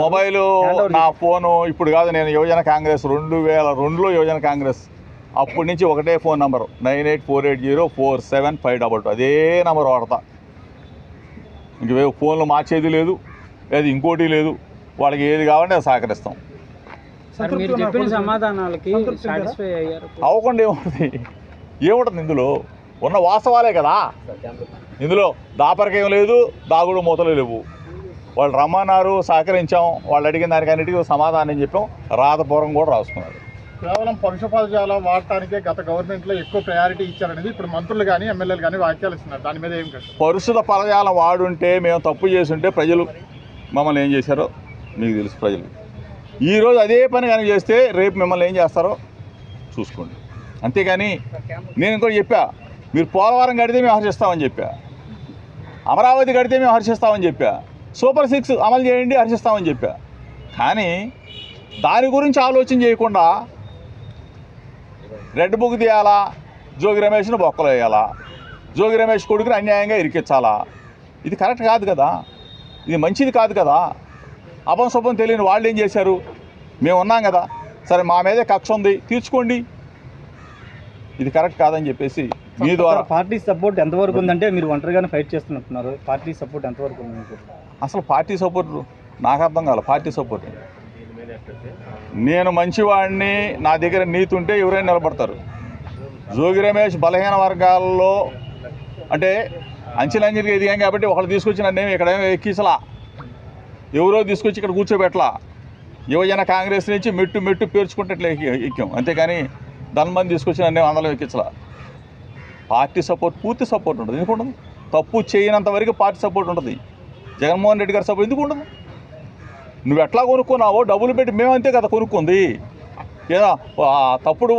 Mobile నా phone ఇప్పుడు కాదు నేను యువజన కాంగ్రెస్ రెండు వేల రెండులో యువజన కాంగ్రెస్. అప్పటి నుంచి ఒకటే phone number. Nine eight four eight zero four seven five double two. అదే నంబర్ వాడతా. ఇంక ఫోన్లు మార్చేది లేదు లేదు ఇంకోటి లేదు. వాళ్ళకి ఏది కావాలంటే అది సహకరిస్తాం. అవ్వకుండా ఏముంటుంది ఏముంటుంది ఇందులో? ఉన్న వాస్తవాలే కదా. ఇందులో దాపరికేం లేదు దాగుడు మూతలు లేవు. వాళ్ళు రమ్మన్నారు సహకరించాం వాళ్ళు అడిగిన దానికి అన్నిటికీ సమాధానం చెప్పాం. రాతపూర్వం కూడా రాసుకున్నారు. కేవలం పరుష పదజాలం వాడటానికే గత గవర్నమెంట్లో ఎక్కువ ప్రయారిటీ ఇచ్చారనేది ఇప్పుడు మంత్రులు కానీ ఎమ్మెల్యేలు కానీ వ్యాఖ్యలు ఇస్తున్నారు. దాని మీద ఏం పరుషుల పదజాలం వాడుంటే మేము తప్పు చేసుంటే ప్రజలు మమ్మల్ని ఏం చేశారో మీకు తెలుసు ప్రజలు. ఈరోజు అదే పని కనుక చేస్తే రేపు మిమ్మల్ని ఏం చేస్తారో చూసుకోండి. అంతేగాని నేను ఇంకోటి చెప్పా మీరు పోలవరం కడితే మేము హర్షిస్తామని చెప్పా. అమరావతి కడితే మేము హర్షిస్తామని చెప్పా. సూపర్ సిక్స్ అమలు చేయండి హర్షిస్తామని చెప్పా. కానీ దాని గురించి ఆలోచన చేయకుండా రెడ్ బుక్ తీయాలా జోగి రమేష్ను బొక్కలు వేయాలా జోగి రమేష్ కొడుకుని అన్యాయంగా ఇరికించాలా? ఇది కరెక్ట్ కాదు కదా? ఇది మంచిది కాదు కదా? అపం శుభం తెలియని వాళ్ళు ఏం చేశారు? మేము ఉన్నాం కదా? సరే మా మీదే కక్ష ఉంది తీర్చుకోండి. ఇది కరెక్ట్ కాదని చెప్పేసి మీ ద్వారా. పార్టీ సపోర్ట్ ఎంతవరకు ఉందంటే మీరు ఒంటరిగానే ఫైట్ చేస్తున్నట్టున్నారు. పార్టీ సపోర్ట్ ఎంతవరకు ఉంది మీకు? అసలు పార్టీ సపోర్ట్ నాకు అర్థం కాదు పార్టీ సపోర్ట్. నేను మంచివాడిని నా దగ్గర నీతి ఉంటే ఎవరైనా నిలబడతారు. జోగి రమేష్ బలహీన వర్గాల్లో అంటే అంచెలంచెలుగా ఎదిగాం కాబట్టి ఒకళ్ళు తీసుకొచ్చి నన్ను ఇక్కడ ఎక్కిసలా ఎవరో తీసుకొచ్చి ఇక్కడ కూర్చోబెట్టలా. యువజన కాంగ్రెస్ నుంచి మెట్టు మెట్టు పేర్చుకుంటే ఎక్కి- అంతేగాని ధనమంది తీసుకొచ్చి నన్ను వందలు ఎక్కించలా. పార్టీ సపోర్ట్ పూర్తి సపోర్ట్ ఉంటుంది. ఎందుకు ఉండదు? తప్పు చేయనంత వరకు పార్టీ సపోర్ట్ ఉంటుంది. జగన్మోహన్ రెడ్డి గారి సపోర్ట్ ఎందుకు ఉండదు? నువ్వు ఎట్లా కొనుక్కున్నావో డబ్బులు పెట్టి మేమంతే కదా కొనుక్కుంది. ఏదా? తప్పుడు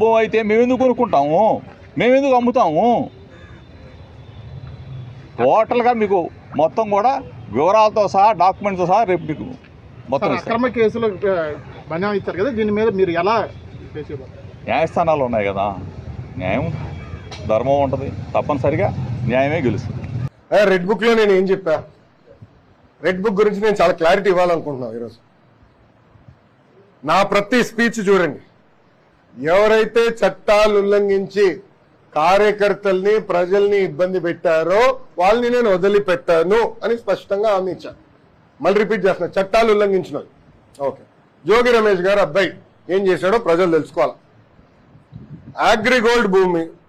భూమి అయితే మేమెందుకు కొనుక్కుంటాము? మేమెందుకు అమ్ముతాము? టోటల్గా మీకు మొత్తం కూడా వివరాలతో సహా డాక్యుమెంట్స్తో సహా రేపు మీకు మొత్తం అక్రమ కేసులు బనాం ఇచ్చారు కదా? దీని మీద మీరు ఎలా? న్యాయస్థానాలు ఉన్నాయి కదా. న్యాయం ధర్మం ఉంటుంది. తప్పనిసరిగా న్యాయమే గెలుస్తుంది. రెడ్ బుక్లో నేను ఏం చెప్పా? రెడ్ బుక్ గురించి నేను చాలా క్లారిటీ ఇవ్వాలనుకుంటున్నాను ఈరోజు. నా ప్రతి స్పీచ్ చూడండి. ఎవరైతే చట్టాలు ఉల్లంఘించి కార్యకర్తల్ని ప్రజల్ని ఇబ్బంది పెట్టారో వాళ్ళని నేను వదిలిపెట్టాను అని స్పష్టంగా హామీ ఇచ్చాను మళ్ళీ రిపీట్ చేస్తున్నా. చట్టాలు ఉల్లంఘించిన ఓకే జోగి రమేష్ గారు అబ్బాయి ఏం చేశాడో ప్రజలు తెలుసుకోవాలి? అగ్రిగోల్డ్ భూమి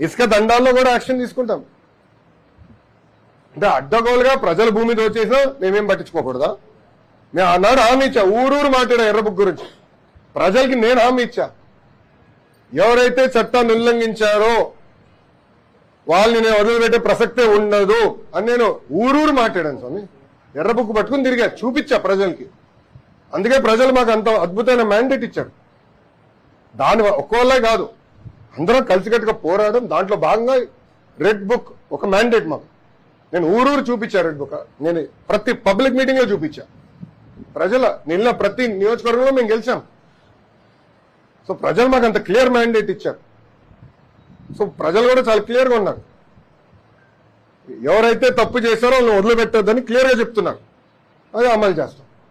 ఇసుక దండాల్లో కూడా యాక్షన్ తీసుకుంటాం. అంటే అడ్డగోలుగా ప్రజల భూమి దోచేసినా మేమేం పట్టించుకోకూడదా? నేను ఆనాడు హామీ ఇచ్చా ఊరూరు మాట్లాడా ఎర్రబుక్ గురించి. ప్రజలకి నేను హామీ ఇచ్చా. ఎవరైతే చట్టాన్ని ఉల్లంఘించారో వాళ్ళని నేను వదిలిపెట్టే ప్రసక్తే ఉండదు అని నేను ఊరూరు మాట్లాడాను స్వామి. ఎర్రబుక్ పట్టుకుని తిరిగా చూపించా ప్రజలకి. అందుకే ప్రజలు మాకు అంత అద్భుతమైన మ్యాండేట్ ఇచ్చారు. దాని ఒక్కోళ్ళే కాదు. అందరం కలిసికట్టుగా పోరాడడం దాంట్లో భాగంగా రెడ్ బుక్ ఒక మ్యాండేట్ మాకు. నేను ఊరూరు చూపించా రెడ్ బుక్ నేను ప్రతి పబ్లిక్ మీటింగ్లో చూపించా. ప్రజల నిన్న ప్రతి నియోజకవర్గంలో మేము గెలిచాం. సో ప్రజలు మాకు అంత క్లియర్ మ్యాండేట్ ఇచ్చారు. సో ప్రజలు కూడా చాలా క్లియర్గా ఉన్నారు. ఎవరైతే తప్పు చేశారో వాళ్ళని వదిలిపెట్టొద్దని క్లియర్గా చెప్తున్నారు. అది అమలు చేస్తాం.